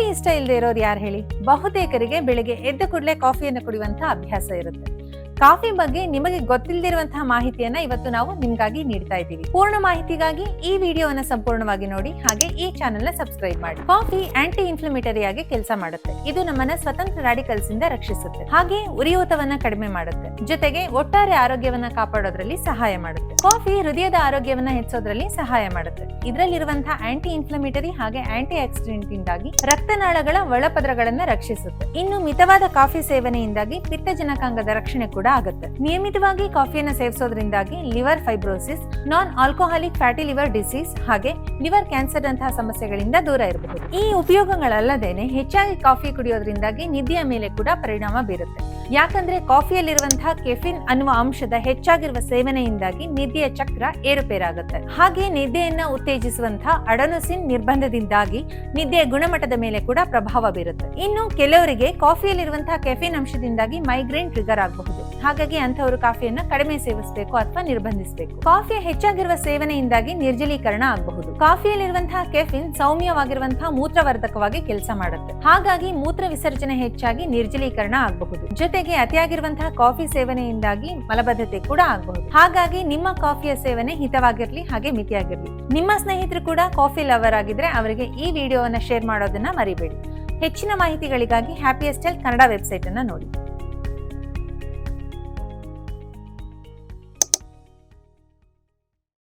Coffee ಇಷ್ಟ ಇಲ್ಲದೆ ಇರೋರು ಯಾರು ಹೇಳಿ? ಬಹುತೇಕರಿಗೆ ಬೆಳಿಗ್ಗೆ ಎದ್ದ ಕೂಡಲೇ ಕಾಫಿಯನ್ನು ಕುಡಿಯುವಂತಹ ಅಭ್ಯಾಸ ಇರುತ್ತೆ. ಕಾಫಿ ಬಗ್ಗೆ ನಿಮಗೆ ಗೊತ್ತಿಲ್ಲದಿರುವಂತಹ ಮಾಹಿತಿಯನ್ನ ಇವತ್ತು ನಾವು ನಿಮ್ಗಾಗಿ ನೀಡ್ತಾ ಇದ್ದೀವಿ. ಪೂರ್ಣ ಮಾಹಿತಿಗಾಗಿ ಈ ವಿಡಿಯೋವನ್ನ ಸಂಪೂರ್ಣವಾಗಿ ನೋಡಿ, ಹಾಗೆ ಈ ಚಾನೆಲ್ನ ಸಬ್ಸ್ಕ್ರೈಬ್ ಮಾಡಿ. ಕಾಫಿ ಆಂಟಿ ಇನ್ಫ್ಲಮೇಟರಿ ಆಗಿ ಕೆಲಸ ಮಾಡುತ್ತೆ. ಇದು ನಮ್ಮನ್ನ ಸ್ವತಂತ್ರ ರಾಡಿಕಲ್ಸ್ ಇಂದ ರಕ್ಷಿಸುತ್ತೆ. ಹಾಗೆ ಉರಿಯೂತವನ್ನ ಕಡಿಮೆ ಮಾಡುತ್ತೆ. ಜೊತೆಗೆ ಒಟ್ಟಾರೆ ಆರೋಗ್ಯವನ್ನ ಕಾಪಾಡೋದ್ರಲ್ಲಿ ಸಹಾಯ ಮಾಡುತ್ತೆ. ಕಾಫಿ ಹೃದಯದ ಆರೋಗ್ಯವನ್ನ ಹೆಚ್ಚೋದ್ರಲ್ಲಿ ಸಹಾಯ ಮಾಡುತ್ತೆ. ಇದರಲ್ಲಿರುವಂತಹ ಆಂಟಿ ಇನ್ಫ್ಲಮೇಟರಿ ಹಾಗೆ ಆಂಟಿ ಆಕ್ಸಿಡೆಂಟ್ ಇಂದಾಗಿ ರಕ್ತನಾಳಗಳ ಒಳಪದರಗಳನ್ನ ರಕ್ಷಿಸುತ್ತೆ. ಇನ್ನು ಮಿತವಾದ ಕಾಫಿ ಸೇವನೆಯಿಂದಾಗಿ ಪಿತ್ತಜನಕಾಂಗದ ರಕ್ಷಣೆ ಕೂಡ ಆಗುತ್ತೆ. ನಿಯಮಿತವಾಗಿ ಕಾಫಿಯನ್ನು ಸೇವಿಸೋದ್ರಿಂದಾಗಿ liver fibrosis non alcoholic fatty liver disease ಹಾಗೆ ಲಿವರ್ ಕ್ಯಾನ್ಸರ್ ಅಂತಹ ಸಮಸ್ಯೆಗಳಿಂದ ದೂರ ಇರಬಹುದು. ಈ ಉಪಯೋಗಗಳಲ್ಲದೇನೆ ಹೆಚ್ಚಾಗಿ ಕಾಫಿ ಕುಡಿಯೋದ್ರಿಂದಾಗಿ ನಿದ್ದೆಯ ಮೇಲೆ ಕೂಡ ಪರಿಣಾಮ ಬೀರುತ್ತೆ. ಯಾಕಂದ್ರೆ ಕಾಫಿಯಲ್ಲಿರುವಂತಹ ಕೆಫಿನ್ ಅನ್ನುವ ಅಂಶದ ಹೆಚ್ಚಾಗಿರುವ ಸೇವನೆಯಿಂದಾಗಿ ನಿದ್ದೆಯ ಚಕ್ರ ಏರುಪೇರಾಗುತ್ತೆ. ಹಾಗೆ ನಿದ್ದೆಯನ್ನ ಉತ್ತೇಜಿಸುವಂತಹ ಅಡನೋಸಿನ್ ನಿರ್ಬಂಧದಿಂದಾಗಿ ನಿದ್ದೆಯ ಗುಣಮಟ್ಟದ ಮೇಲೆ ಕೂಡ ಪ್ರಭಾವ ಬೀರುತ್ತೆ. ಇನ್ನು ಕೆಲವರಿಗೆ ಕಾಫಿಯಲ್ಲಿರುವಂತಹ ಕೆಫಿನ್ ಅಂಶದಿಂದಾಗಿ ಮೈಗ್ರೇನ್ ಟ್ರಿಗರ್ ಆಗಬಹುದು. ಹಾಗಾಗಿ ಅಂತವರು ಕಾಫಿಯನ್ನ ಕಡಿಮೆ ಸೇವಿಸಬೇಕು ಅಥವಾ ನಿರ್ಬಂಧಿಸಬೇಕು. ಕಾಫಿಯ ಹೆಚ್ಚಾಗಿರುವ ಸೇವನೆಯಿಂದಾಗಿ ನಿರ್ಜಲೀಕರಣ ಆಗಬಹುದು. ಕಾಫಿಯಲ್ಲಿರುವಂತಹ ಕೆಫಿನ್ ಸೌಮ್ಯವಾಗಿರುವಂತಹ ಮೂತ್ರವರ್ಧಕವಾಗಿ ಕೆಲಸ ಮಾಡುತ್ತೆ. ಹಾಗಾಗಿ ಮೂತ್ರ ವಿಸರ್ಜನೆ ಹೆಚ್ಚಾಗಿ ನಿರ್ಜಲೀಕರಣ ಆಗಬಹುದು. ಜೊತೆಗೆ ಅತಿಯಾಗಿರುವಂತಹ ಕಾಫಿ ಸೇವನೆಯಿಂದಾಗಿ ಮಲಬದ್ಧತೆ ಕೂಡ ಆಗಬಹುದು. ಹಾಗಾಗಿ ನಿಮ್ಮ ಕಾಫಿಯ ಸೇವನೆ ಹಿತವಾಗಿರ್ಲಿ, ಹಾಗೆ ಮಿತಿಯಾಗಿರ್ಲಿ. ನಿಮ್ಮ ಸ್ನೇಹಿತರು ಕೂಡ ಕಾಫಿ ಲವರ್ ಆಗಿದ್ರೆ ಅವರಿಗೆ ಈ ವಿಡಿಯೋವನ್ನ ಶೇರ್ ಮಾಡೋದನ್ನ ಮರಿಬೇಡಿ. ಹೆಚ್ಚಿನ ಮಾಹಿತಿಗಳಿಗಾಗಿ ಹ್ಯಾಪಿಯಸ್ಟೆಲ್ ಕನ್ನಡ ವೆಬ್ಸೈಟ್ ಅನ್ನ ನೋಡಿ.